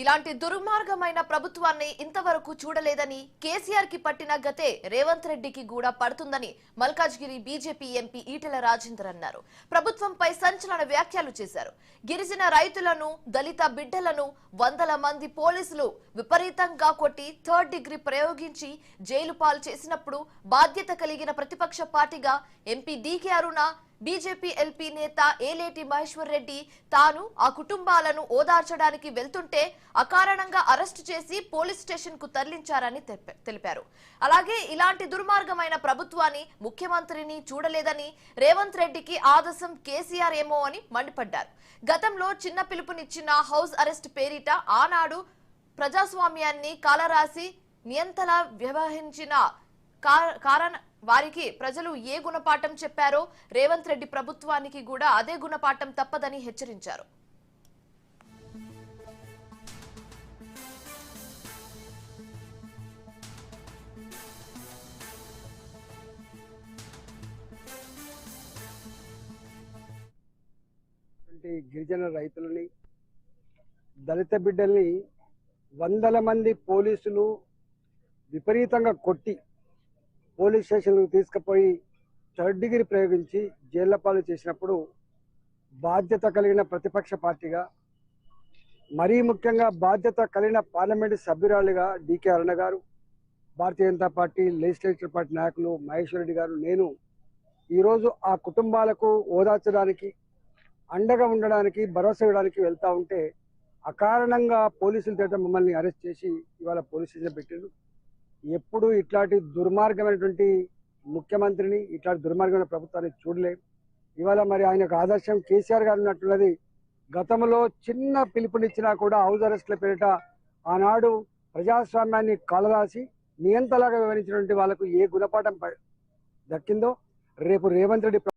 ఇలాంటి దుర్మార్గమైన ప్రభుత్వాన్ని ఇంతవరకు చూడలేదని కేసీఆర్కి పట్టిన గతే రేవంత్ రెడ్డికి కూడా పడుతుందని మల్కాజ్గిరి బీజేపీ ఎంపీ ఈటెల రాజేందర్ అన్నారు. ప్రభుత్వంపై సంచలన వ్యాఖ్యలు చేశారు. గిరిజన రైతులను దళిత బిడ్డలను వందల మంది పోలీసులు విపరీతంగా కొట్టి థర్డ్ డిగ్రీ ప్రయోగించి జైలు పాలు చేసినప్పుడు బాధ్యత కలిగిన ప్రతిపక్ష పార్టీగా MP DK Aruna BJP LP నేత ఏలేటి మహేశ్వర్ రెడ్డి తాను ఆ కుటుంబాలను ఓదార్చడానికి వెళ్తుంటే అకారణంగా అరెస్టు చేసి పోలీస్ స్టేషన్కు తరలించారని తెలిపారు. అలాగే ఇలాంటి దుర్మార్గమైన ప్రభుత్వాన్ని ముఖ్యమంత్రిని చూడలేదని రేవంత్ రెడ్డికి ఆదర్శం కేసీఆర్ ఏమో అని మండిపడ్డారు. గతంలో చిన్న పిలుపునిచ్చిన హౌస్ అరెస్ట్ పేరిట ఆనాడు ప్రజాస్వామ్యాన్ని కాలరాసి నియంతలా వ్యవహరించిన కారణ వారికి ప్రజలు ఏ గుణపాఠం చెప్పారో రేవంత్ రెడ్డి ప్రభుత్వానికి కూడా అదే గుణపాఠం తప్పదని హెచ్చరించారు. అంటే గిరిజన రైతులని దళిత బిడ్డల్ని వందల మంది పోలీసులు విపరీతంగా కొట్టి పోలీస్ స్టేషన్కు తీసుకుపోయి థర్డ్ డిగ్రీ ప్రయోగించి జైళ్ళ పాలు చేసినప్పుడు బాధ్యత కలిగిన ప్రతిపక్ష పార్టీగా మరీ ముఖ్యంగా బాధ్యత కలిగిన పార్లమెంటు సభ్యురాలుగా డికే అరుణ గారు Bharatiya Janata party legislature party నాయకులు మహేశ్వరరెడ్డి గారు నేను ఈరోజు ఆ కుటుంబాలకు ఓదార్చడానికి అండగా ఉండడానికి భరోసా ఇవ్వడానికి వెళ్తూ ఉంటే అకారణంగా పోలీసులు తేట మమ్మల్ని అరెస్ట్ చేసి ఇవాళ పోలీస్ స్టేషన్ పెట్టారు ఎప్పుడు ఇట్లాంటి దుర్మార్గమైనటువంటి ముఖ్యమంత్రిని ఇట్లాంటి దుర్మార్గమైన ప్రభుత్వాన్ని చూడలేం. ఇవాళ మరి ఆయనకు ఆదర్శం కేసీఆర్ గారు ఉన్నట్టున్నది గతంలో చిన్న పిలుపునిచ్చినా కూడా హౌస్ అరెస్ట్ల పేరిట ఆనాడు ప్రజాస్వామ్యాన్ని కలరాసి నియంతలాగా వివరించినటువంటి వాళ్ళకు ఏ గుణపాఠం దక్కిందో రేపు రేవంత్ రెడ్డి